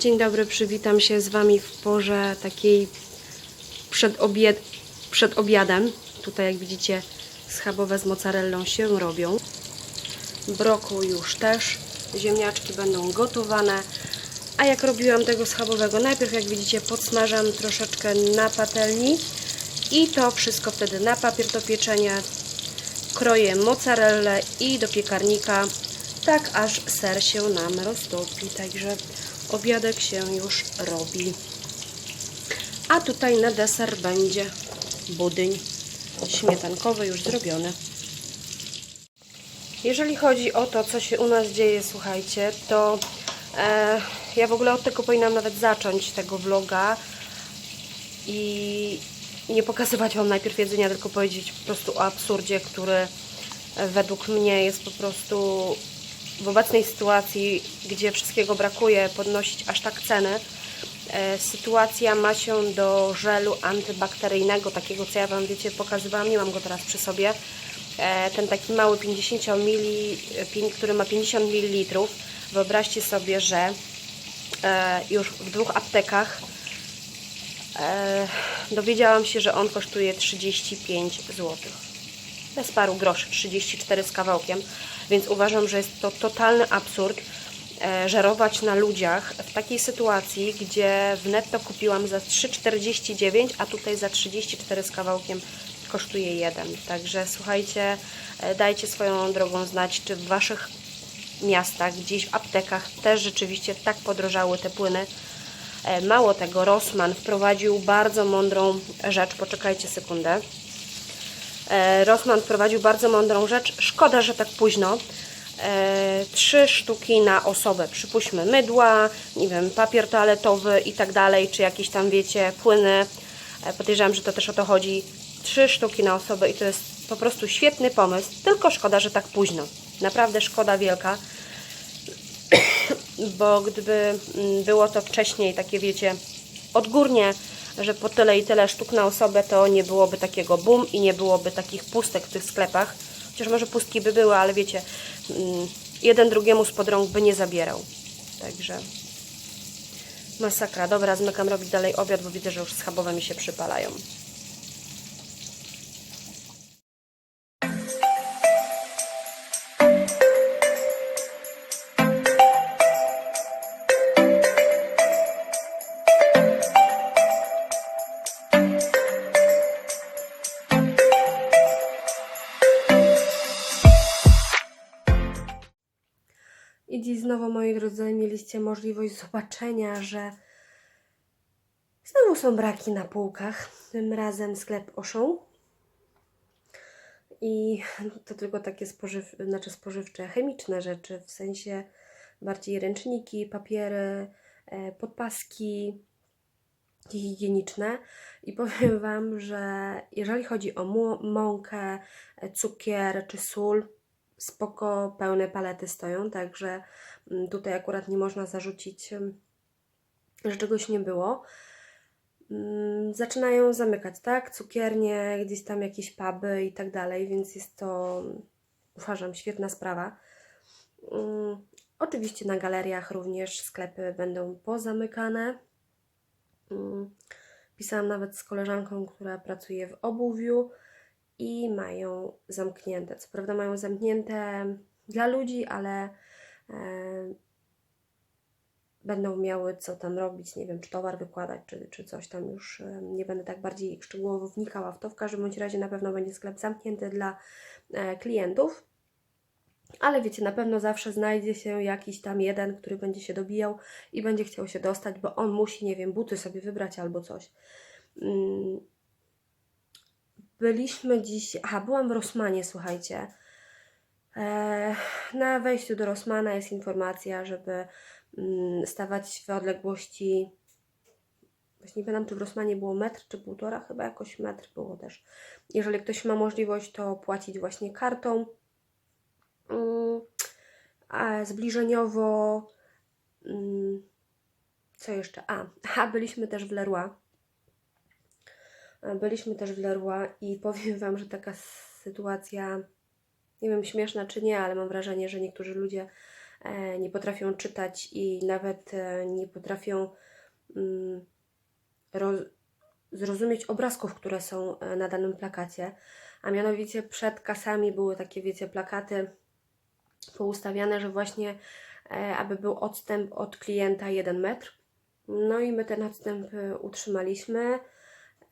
Dzień dobry, przywitam się z Wami w porze takiej przed, obied, przed obiadem. Tutaj jak widzicie schabowe z mozzarellą się robią. Brokuł już też. Ziemniaczki będą gotowane. A jak robiłam tego schabowego? Najpierw jak widzicie podsmażam troszeczkę na patelni i to wszystko wtedy na papier do pieczenia. Kroję mozzarellę i do piekarnika tak aż ser się nam roztopi. Także obiadek się już robi. A tutaj na deser będzie budyń śmietankowy już zrobiony. Jeżeli chodzi o to, co się u nas dzieje, słuchajcie, to e, ja w ogóle od tego powinnam nawet zacząć tego vloga i nie pokazywać Wam najpierw jedzenia, tylko powiedzieć po prostu o absurdzie, który według mnie jest po prostu w obecnej sytuacji, gdzie wszystkiego brakuje, podnosić aż tak ceny. E, sytuacja ma się do żelu antybakteryjnego, takiego co ja Wam wiecie pokazywałam, nie mam go teraz przy sobie. E, ten taki mały 50 ml, który ma 50 ml. Wyobraźcie sobie, że e, już w dwóch aptekach dowiedziałam się, że on kosztuje 35 zł. Bez paru groszy, 34 z kawałkiem. Więc uważam, że jest to totalny absurd e, żerować na ludziach w takiej sytuacji, gdzie w netto kupiłam za 3,49, a tutaj za 34 z kawałkiem kosztuje 1. Także słuchajcie, e, dajcie swoją drogą znać, czy w Waszych miastach, gdzieś w aptekach też rzeczywiście tak podrożały te płyny. E, Mało tego, Rossmann wprowadził bardzo mądrą rzecz. Poczekajcie sekundę. E, Rossmann wprowadził bardzo mądrą rzecz. Szkoda, że tak późno. E, Trzy sztuki na osobę. Przypuśćmy mydła, nie wiem, papier toaletowy i tak dalej, czy jakieś tam, wiecie, płyny. E, Podejrzewam, że to też o to chodzi. Trzy sztuki na osobę i to jest po prostu świetny pomysł. Tylko szkoda, że tak późno. Naprawdę szkoda wielka. Bo gdyby mm, było to wcześniej, takie wiecie, odgórnie, że po tyle i tyle sztuk na osobę, to nie byłoby takiego boom i nie byłoby takich pustek w tych sklepach. Chociaż może pustki by były, ale wiecie, mm, jeden drugiemu spod rąk by nie zabierał. Także masakra. Dobra, zmykam robić dalej obiad, bo widzę, że już schabowe mi się przypalają. I dziś znowu, moi drodzy, mieliście możliwość zobaczenia, że znowu są braki na półkach. Tym razem sklep Auchan. I to tylko takie spożyw, znaczy spożywcze, chemiczne rzeczy, w sensie bardziej ręczniki, papiery, e, podpaski higieniczne. I powiem Wam, że jeżeli chodzi o mąkę, e, cukier czy sól, spoko, pełne palety stoją, także mm, tutaj akurat nie można zarzucić, że czegoś nie było. Mm, Zaczynają zamykać, tak? Cukiernie, gdzieś tam jakieś puby i tak dalej, więc jest to, uważam, świetna sprawa. Mm, Oczywiście na galeriach również sklepy będą pozamykane. Pisałam nawet z koleżanką, która pracuje w obuwiu i mają zamknięte. Co prawda mają zamknięte dla ludzi, ale e, będą miały co tam robić, nie wiem, czy towar wykładać, czy, czy coś tam już. e, Nie będę tak bardziej szczegółowo wnikała w to. W każdym bądź razie na pewno będzie sklep zamknięty dla e, klientów. Ale wiecie, na pewno zawsze znajdzie się jakiś tam jeden, który będzie się dobijał i będzie chciał się dostać, bo on musi, nie wiem, buty sobie wybrać albo coś. Mm, Byliśmy dziś. Aha, byłam w Rosmanie, słuchajcie. Na wejściu do Rosmana jest informacja, żeby mm, stawać w odległości. Właśnie nie pamiętam, czy w Rosmanie było metr, czy półtora, chyba jakoś metr było też. Jeżeli ktoś ma możliwość, to płacić właśnie kartą. Mm, zbliżeniowo. mm, Co jeszcze? A, a byliśmy też w Leroy. Byliśmy też w Leroy i powiem Wam, że taka sytuacja, nie wiem, śmieszna czy nie, ale mam wrażenie, że niektórzy ludzie e, nie potrafią czytać i nawet e, nie potrafią mm, roz, zrozumieć obrazków, które są e, na danym plakacie. A mianowicie przed kasami były takie, wiecie, plakaty poustawiane, że właśnie aby był odstęp od klienta 1 metr. No i my ten odstęp utrzymaliśmy.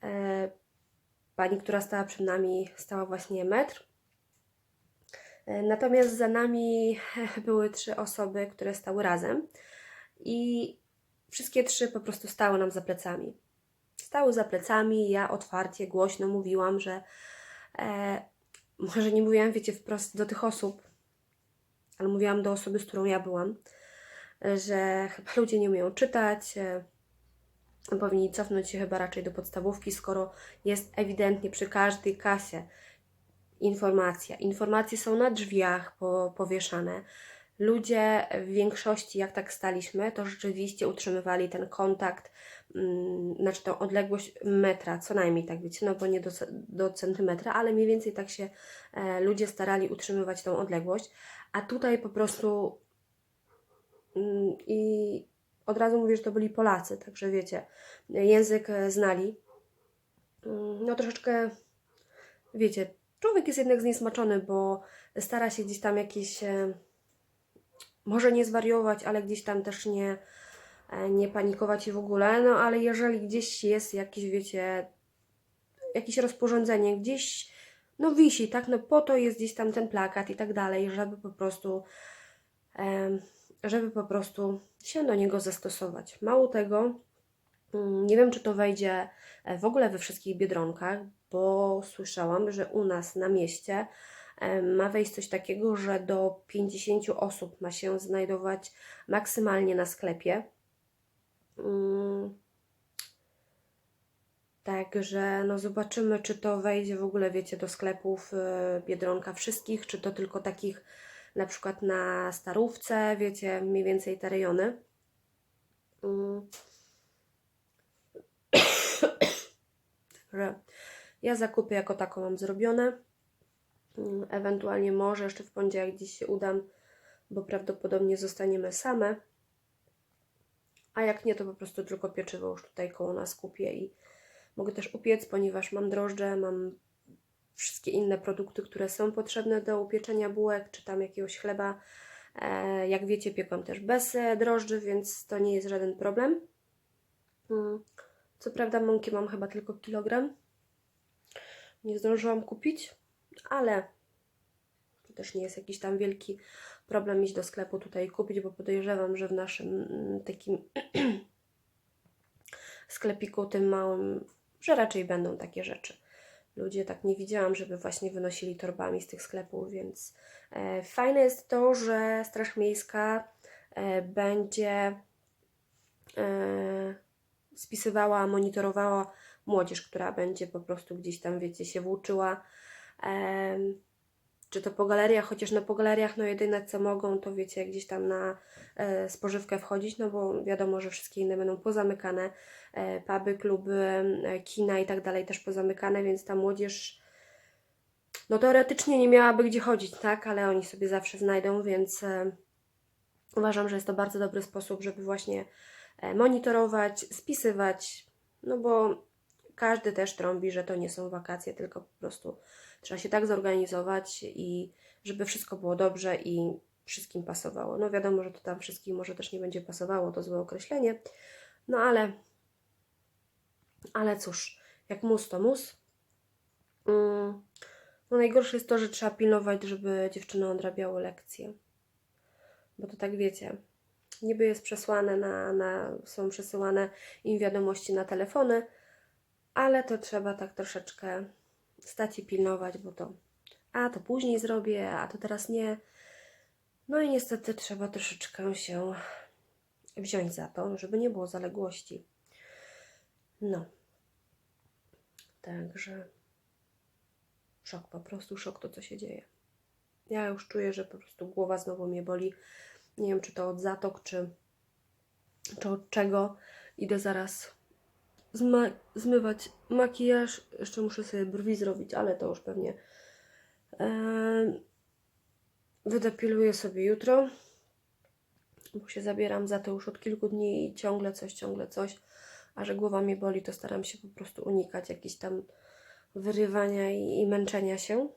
E, Pani, która stała przed nami, stała właśnie metr. E, Natomiast za nami były trzy osoby, które stały razem i wszystkie trzy po prostu stały nam za plecami. Stały za plecami, ja otwarcie, głośno mówiłam, że e, może nie mówiłam, wiecie, wprost do tych osób, ale mówiłam do osoby, z którą ja byłam, że chyba ludzie nie umieją czytać, e, powinni cofnąć się chyba raczej do podstawówki, skoro jest ewidentnie przy każdej kasie informacja. Informacje są na drzwiach po, powieszane. Ludzie w większości, jak tak staliśmy, to rzeczywiście utrzymywali ten kontakt, mm, znaczy tą odległość metra, co najmniej tak wiecie, no bo nie do, do centymetra, ale mniej więcej tak się e, ludzie starali utrzymywać tą odległość, a tutaj po prostu mm, i od razu mówię, że to byli Polacy, także wiecie, język e, znali. Mm, No troszeczkę, wiecie, człowiek jest jednak zniesmaczony, bo stara się gdzieś tam jakieś, e, może nie zwariować, ale gdzieś tam też nie, e, nie panikować i w ogóle, no ale jeżeli gdzieś jest jakieś, wiecie, jakieś rozporządzenie, gdzieś, no wisi, tak, no po to jest gdzieś tam ten plakat i tak dalej, żeby po prostu, żeby po prostu się do niego zastosować. Mało tego, mm, nie wiem, czy to wejdzie e, w ogóle we wszystkich biedronkach, bo słyszałam, że u nas na mieście e, ma wejść coś takiego, że do 50 osób ma się znajdować maksymalnie na sklepie. Mm. Także no zobaczymy, czy to wejdzie w ogóle, wiecie, do sklepów y, Biedronka wszystkich, czy to tylko takich na przykład na Starówce, wiecie, mniej więcej te rejony. Mm. Ja zakupy jako tako mam zrobione. Mm, Ewentualnie może jeszcze w poniedziałek gdzieś się udam, bo prawdopodobnie zostaniemy same. A jak nie, to po prostu tylko pieczywo już tutaj koło nas kupię i mogę też upiec, ponieważ mam drożdże, mam wszystkie inne produkty, które są potrzebne do upieczenia bułek, czy tam jakiegoś chleba. E, Jak wiecie, piekłam też bez e, drożdży, więc to nie jest żaden problem. Mm, Co prawda mąki mam chyba tylko kilogram. Nie zdążyłam kupić, ale to też nie jest jakiś tam wielki problem iść do sklepu tutaj kupić, bo podejrzewam, że w naszym mm, takim sklepiku tym małym, że raczej będą takie rzeczy. Ludzie tak nie widziałam, żeby właśnie wynosili torbami z tych sklepów, więc e, fajne jest to, że Straż Miejska e, będzie e, spisywała, monitorowała młodzież, która będzie po prostu gdzieś tam, wiecie, się włóczyła. Czy to po galeriach, chociaż no po galeriach, no jedyne co mogą, to wiecie, gdzieś tam na e, spożywkę wchodzić, no bo wiadomo, że wszystkie inne będą pozamykane, e, puby, kluby, e, kina i tak dalej też pozamykane, więc ta młodzież no teoretycznie nie miałaby gdzie chodzić, tak, ale oni sobie zawsze znajdą, więc e, uważam, że jest to bardzo dobry sposób, żeby właśnie e, monitorować, spisywać, no bo każdy też trąbi, że to nie są wakacje, tylko po prostu trzeba się tak zorganizować i żeby wszystko było dobrze i wszystkim pasowało. No wiadomo, że to tam wszystkim może też nie będzie pasowało, to złe określenie, no ale ale cóż, jak mus to mus. Mm, No najgorsze jest to, że trzeba pilnować, żeby dziewczyny odrabiały lekcje. Bo to tak wiecie, niby jest przesłane na, na są przesyłane im wiadomości na telefony, ale to trzeba tak troszeczkę stać i pilnować, bo to a to później zrobię, a to teraz nie. No i niestety trzeba troszeczkę się wziąć za to, żeby nie było zaległości. No. Także szok, po prostu szok to, co się dzieje. Ja już czuję, że po prostu głowa znowu mnie boli. Nie wiem, czy to od zatok, czy, czy od czego. Idę zaraz zma- zmywać makijaż. Jeszcze muszę sobie brwi zrobić, ale to już pewnie Em, wydepiluję sobie jutro. bo się zabieram za to już od kilku dni i ciągle coś, ciągle coś, a że głowa mnie boli, to staram się po prostu unikać jakichś tam wyrywania i, i męczenia się.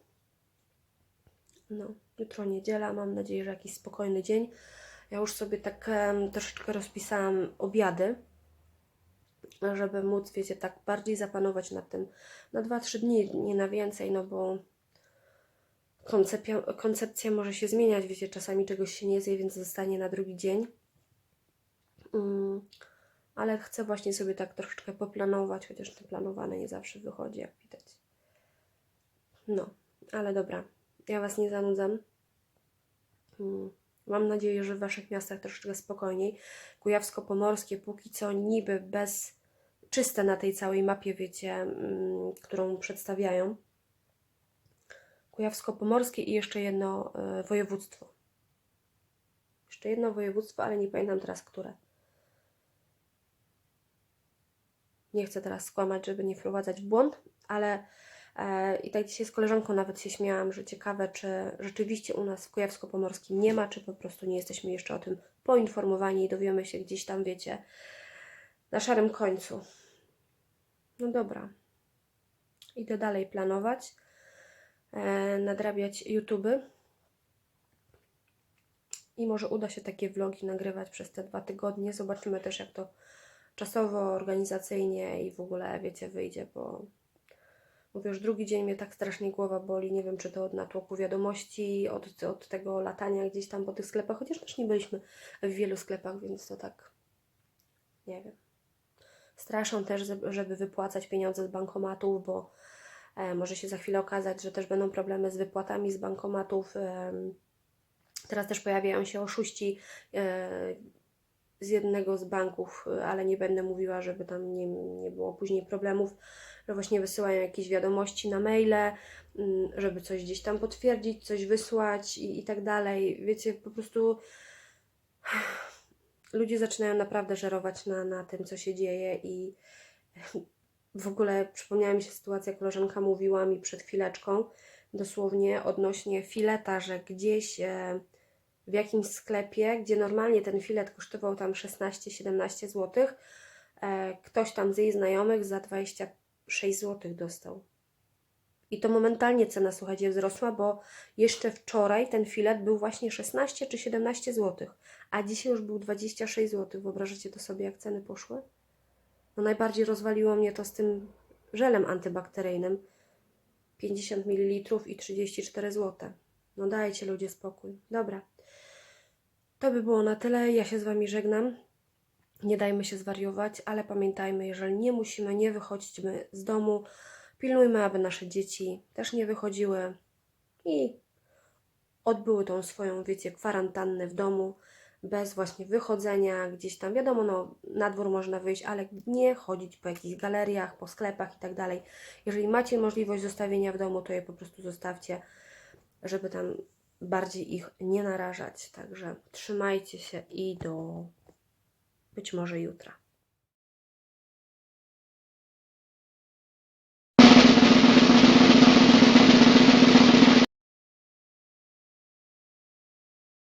No, jutro niedziela, mam nadzieję, że jakiś spokojny dzień. Ja już sobie tak em, troszeczkę rozpisałam obiady, żeby móc, wiecie, tak bardziej zapanować nad tym na 2-3 dni, nie na więcej, no bo koncepcja, koncepcja może się zmieniać, wiecie, czasami czegoś się nie zje, więc zostanie na drugi dzień. Mm, ale chcę właśnie sobie tak troszeczkę poplanować, chociaż to planowane nie zawsze wychodzi, jak widać. No, ale dobra, ja Was nie zanudzam. Mm, Mam nadzieję, że w Waszych miastach troszeczkę spokojniej. Kujawsko-Pomorskie póki co niby bez czyste na tej całej mapie, wiecie, mm, którą przedstawiają. Kujawsko-Pomorskie i jeszcze jedno e, województwo. Jeszcze jedno województwo, ale nie pamiętam teraz które. Nie chcę teraz skłamać, żeby nie wprowadzać w błąd, ale e, i tak dzisiaj z koleżanką nawet się śmiałam, że ciekawe, czy rzeczywiście u nas w Kujawsko-Pomorskim nie ma, czy po prostu nie jesteśmy jeszcze o tym poinformowani i dowiemy się gdzieś tam, wiecie, na szarym końcu. No dobra. Idę dalej planować, e, nadrabiać YouTube. I może uda się takie vlogi nagrywać przez te dwa tygodnie. Zobaczymy też, jak to czasowo, organizacyjnie i w ogóle, wiecie, wyjdzie, bo mówię, już drugi dzień mnie tak strasznie głowa boli. Nie wiem, czy to od natłoku wiadomości, od, od tego latania gdzieś tam po tych sklepach, chociaż też nie byliśmy w wielu sklepach, więc to tak, nie wiem. Straszą też, żeby wypłacać pieniądze z bankomatów, bo e, może się za chwilę okazać, że też będą problemy z wypłatami z bankomatów. Teraz też pojawiają się oszuści e, z jednego z banków, ale nie będę mówiła, żeby tam nie, nie było później problemów, że właśnie wysyłają jakieś wiadomości na maile, mm, żeby coś gdzieś tam potwierdzić, coś wysłać i, i tak dalej. Wiecie, po prostu ludzie zaczynają naprawdę żerować na, na tym, co się dzieje i w ogóle przypomniała mi się sytuacja, koleżanka mówiła mi przed chwileczką, dosłownie odnośnie fileta, że gdzieś e, w jakimś sklepie, gdzie normalnie ten filet kosztował tam 16-17 zł, e, ktoś tam z jej znajomych za 26 zł dostał. I to momentalnie cena, słuchajcie, wzrosła, bo jeszcze wczoraj ten filet był właśnie 16 czy 17 zł, a dzisiaj już był 26 zł. Wyobrażacie to sobie, jak ceny poszły? No najbardziej rozwaliło mnie to z tym żelem antybakteryjnym. 50 ml i 34 zł. No dajcie ludzie spokój. Dobra. To by było na tyle. Ja się z Wami żegnam. Nie dajmy się zwariować, ale pamiętajmy, jeżeli nie musimy, nie wychodźmy z domu. Pilnujmy, aby nasze dzieci też nie wychodziły i odbyły tą swoją, wiecie, kwarantannę w domu, bez właśnie wychodzenia gdzieś tam. Wiadomo, no, na dwór można wyjść, ale nie chodzić po jakichś galeriach, po sklepach i tak dalej. Jeżeli macie możliwość zostawienia w domu, to je po prostu zostawcie, żeby tam bardziej ich nie narażać. Także trzymajcie się i do być może jutra.